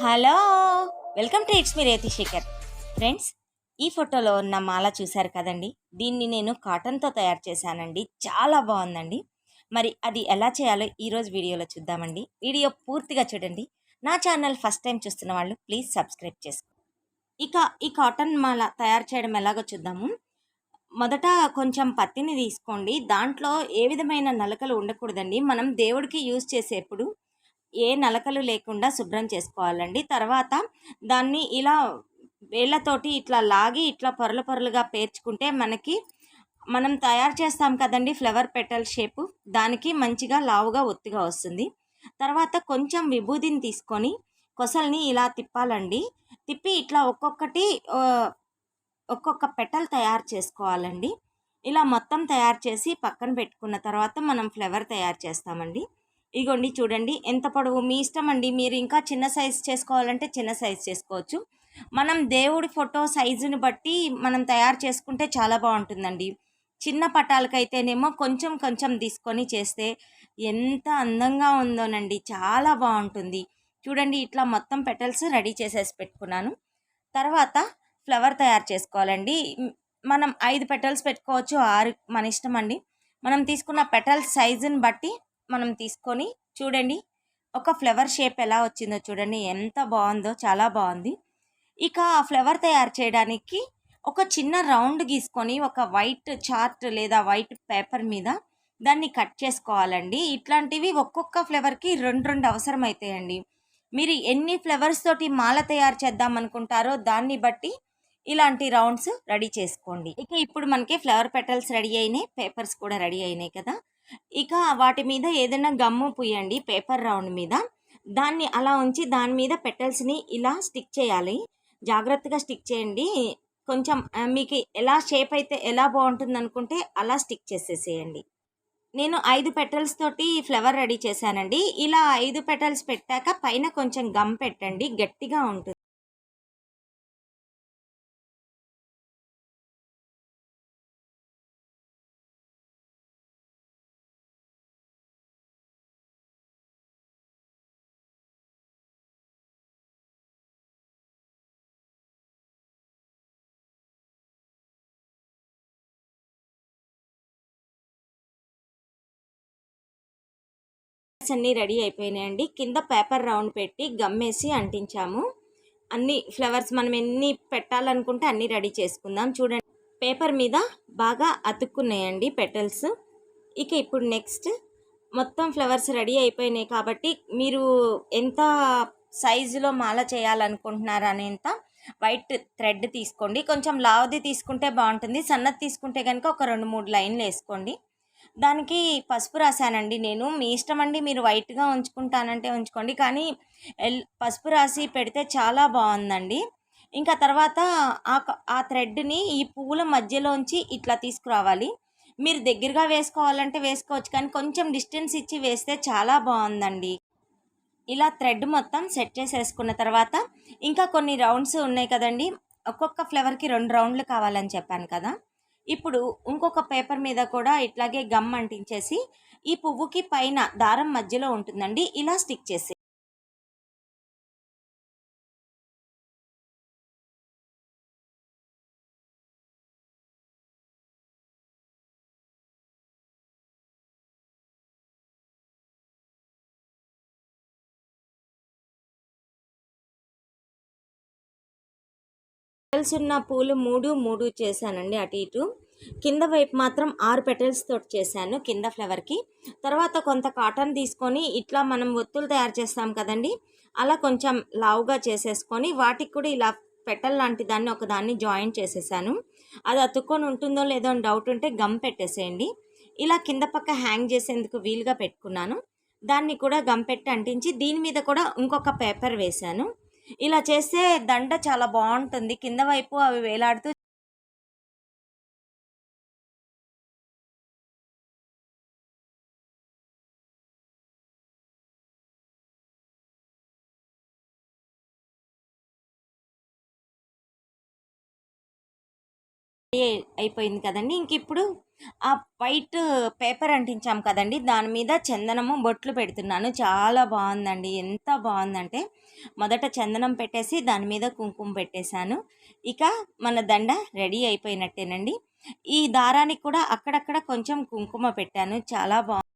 Hello! Welcome to it's me Rethi Shekhar. Friends ఈ ఫోటోలో ఉన్న మాల చూశారు కదండి? దీన్ని నేను కాటన్తో తయారు చేశానండి. చాలా బాగుందండి. మరి అది ఎలా చేయాలో ఈరోజు వీడియోలో చూద్దామండి. వీడియో పూర్తిగా చూడండి. నా ఛానల్ ఫస్ట్ టైం చూస్తున్న వాళ్ళు ప్లీజ్ సబ్స్క్రైబ్ చేసుకో. ఇక ఈ కాటన్ మాల తయారు చేయడం ఎలాగో చూద్దాము. మొదట కొంచెం పత్తిని తీసుకోండి. దాంట్లో ఏ విధమైన నలకలు ఉండకూడదండి. మనం దేవుడికి యూజ్ చేసేప్పుడు ఏ నలకలు లేకుండా శుభ్రం చేసుకోవాలండి. తర్వాత దాన్ని ఇలా వేళ్ళతోటి ఇట్లా లాగి ఇట్లా పొరలు పొరలుగా పేర్చుకుంటే మనకి మనం తయారు చేస్తాం కదండి ఫ్లవర్ పెటల్ షేపు దానికి మంచిగా లావుగా ఒత్తిగా వస్తుంది. తర్వాత కొంచెం విభూదిని తీసుకొని కొసల్ని ఇలా తిప్పాలండి. తిప్పి ఇట్లా ఒక్కొక్కటి ఒక్కొక్క పెటల్ తయారు చేసుకోవాలండి. ఇలా మొత్తం తయారు చేసి పక్కన పెట్టుకున్న తర్వాత మనం ఫ్లవర్ తయారు చేస్తామండి. ఇగోండి చూడండి ఎంత పొడవు? మీ ఇష్టం అండి. మీరు ఇంకా చిన్న సైజ్ చేసుకోవాలంటే చిన్న సైజ్ చేసుకోవచ్చు. మనం దేవుడి ఫోటో సైజుని బట్టి మనం తయారు చేసుకుంటే చాలా బాగుంటుందండి. చిన్న పటాలకైతేనేమో కొంచెం కొంచెం తీసుకొని చేస్తే ఎంత అందంగా ఉందోనండి. చాలా బాగుంటుంది. చూడండి ఇట్లా మొత్తం పెటల్స్ రెడీ చేసేసి పెట్టుకున్నాను. తర్వాత ఫ్లవర్ తయారు చేసుకోవాలండి. మనం ఐదు పెటల్స్ పెట్టుకోవచ్చు. ఆరు మన ఇష్టం అండి. మనం తీసుకున్న పెటల్స్ సైజుని బట్టి మనం తీసుకొని చూడండి ఒక ఫ్లవర్ షేప్ ఎలా వచ్చిందో చూడండి ఎంత బాగుందో చాలా బాగుంది. ఇక ఆ ఫ్లవర్ తయారు చేయడానికి ఒక చిన్న రౌండ్ గీసుకొని ఒక వైట్ చార్ట్ లేదా వైట్ పేపర్ మీద దాన్ని కట్ చేసుకోవాలండి. ఇట్లాంటివి ఒక్కొక్క ఫ్లేవర్కి రెండు రెండు అవసరం అవుతాయండి మీరు ఎన్ని ఫ్లవర్స్ తోటి మాల తయారు చేద్దాం అనుకుంటారో దాన్ని బట్టి ఇలాంటి రౌండ్స్ రెడీ చేసుకోండి. ఇక ఇప్పుడు మనకి ఫ్లవర్ పెటల్స్ రెడీ అయినాయి పేపర్స్ కూడా రెడీ అయినాయి కదా. ఇక వాటి మీద ఏదైనా గమ్ము పుయ్యండి పేపర్ రౌండ్ మీద. దాన్ని అలా ఉంచి దాని మీద పెటల్స్ని ఇలా స్టిక్ చేయాలి. జాగ్రత్తగా స్టిక్ చేయండి. కొంచెం మీకు ఎలా షేప్ అయితే ఎలా బాగుంటుంది అనుకుంటే అలా స్టిక్ చేసేసేయండి. నేను ఐదు పెటల్స్ తోటి ఫ్లవర్ రెడీ చేశానండి. ఇలా ఐదు పెటల్స్ పెట్టాక పైన కొంచెం గమ్ పెట్టండి గట్టిగా ఉంటుంది. అన్నీ రెడీ అయిపోయినాయండి. కింద పేపర్ రౌండ్ పెట్టి గమ్మేసి అంటించాము. అన్ని ఫ్లవర్స్ మనం ఎన్ని పెట్టాలనుకుంటే అన్నీ రెడీ చేసుకుందాం. చూడండి పేపర్ మీద బాగా అతుక్కున్నాయండి పెటల్స్. ఇక ఇప్పుడు నెక్స్ట్ మొత్తం ఫ్లవర్స్ రెడీ అయిపోయినాయి కాబట్టి మీరు ఎంత సైజులో మాల చేయాలనుకుంటున్నారు అనేంత వైట్ థ్రెడ్ తీసుకోండి. కొంచెం లావుది తీసుకుంటే బాగుంటుంది సన్నది తీసుకుంటే కనుక ఒక రెండు మూడు లైన్లు వేసుకోండి. దానికి పసుపు రాశానండి నేను. మీ ఇష్టం అండి మీరు వైట్గా ఉంచుకుంటానంటే ఉంచుకోండి. కానీ ఎల్ పసుపు రాసి పెడితే చాలా బాగుందండి. ఇంకా తర్వాత ఆ ఆ థ్రెడ్ని ఈ పువ్వుల మధ్యలోంచి ఇట్లా తీసుకురావాలి. మీరు దగ్గరగా వేసుకోవాలంటే వేసుకోవచ్చు. కానీ కొంచెం డిస్టెన్స్ ఇచ్చి వేస్తే చాలా బాగుందండి. ఇలా థ్రెడ్ మొత్తం సెట్ చేసేసుకున్న తర్వాత ఇంకా కొన్ని రౌండ్స్ ఉన్నాయి కదండి. ఒక్కొక్క ఫ్లవర్కి రెండు రౌండ్లు కావాలని చెప్పాను కదా. ఇప్పుడు ఇంకొక పేపర్ మీద కూడా ఇట్లాగే గమ్ అంటించేసి ఈ పువ్వుకి పైన దారం మధ్యలో ఉంటుందండి ఇలా స్టిక్ చేసి పెటల్స్ ఉన్న పూలు మూడు మూడు చేశానండి అటు ఇటు. కింద వైపు మాత్రం ఆరు పెటల్స్ తోటి చేశాను కింద ఫ్లవర్కి తర్వాత కొంత కాటన్ తీసుకొని ఇట్లా మనం ఒత్తులు తయారు చేస్తాం కదండి అలా కొంచెం లావుగా చేసేసుకొని వాటికి కూడా ఇలా పెటల్ లాంటి దాన్ని ఒకదాన్ని జాయిన్ చేసేసాను. అది అతుక్కొని ఉంటుందో లేదో అని డౌట్ ఉంటే గమ్ పెట్టేసేయండి. ఇలా కింద పక్క హ్యాంగ్ చేసేందుకు వీలుగా పెట్టుకున్నాను. దాన్ని కూడా గమ్ పెట్టి అంటించి దీని మీద కూడా ఇంకొక పేపర్ వేశాను. ఇలా చేస్తే దండ చాలా బాగుంటుంది. కింద వైపు అవి వేలాడుతూ అయిపోయింది కదండి. ఇంక ఇప్పుడు ఆ వైట్ పేపర్ అంటించాం కదండి. దాని మీద చందనము బొట్లు పెడుతున్నాను. చాలా బాగుందండి. ఎంత బాగుందంటే మొదట చందనం పెట్టేసి దాని మీద కుంకుమ పెట్టేశాను. ఇక మన దండ రెడీ అయిపోయినట్టేనండి. ఈ దారానికి కూడా అక్కడక్కడ కొంచెం కుంకుమ పెట్టాను. చాలా బాగుంది.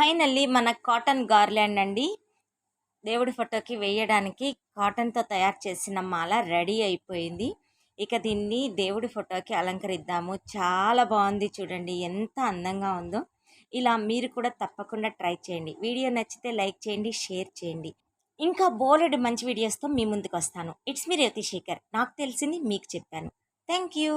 ఫైనల్లీ మన కాటన్ గార్లాండ్ అండి. దేవుడి ఫోటోకి వేయడానికి కాటన్తో తయారు చేసిన మాల రెడీ అయిపోయింది. ఇక దీన్ని దేవుడి ఫోటోకి అలంకరిద్దాము. చాలా బాగుంది చూడండి ఎంత అందంగా ఉందో. ఇలా మీరు కూడా తప్పకుండా ట్రై చేయండి. వీడియో నచ్చితే లైక్ చేయండి షేర్ చేయండి. ఇంకా బోలెడు మంచి వీడియోస్తో మీ ముందుకు వస్తాను. ఇట్స్ మీ రేవతి శేఖర్ నాకు తెలిసింది మీకు చెప్పాను. Thank you.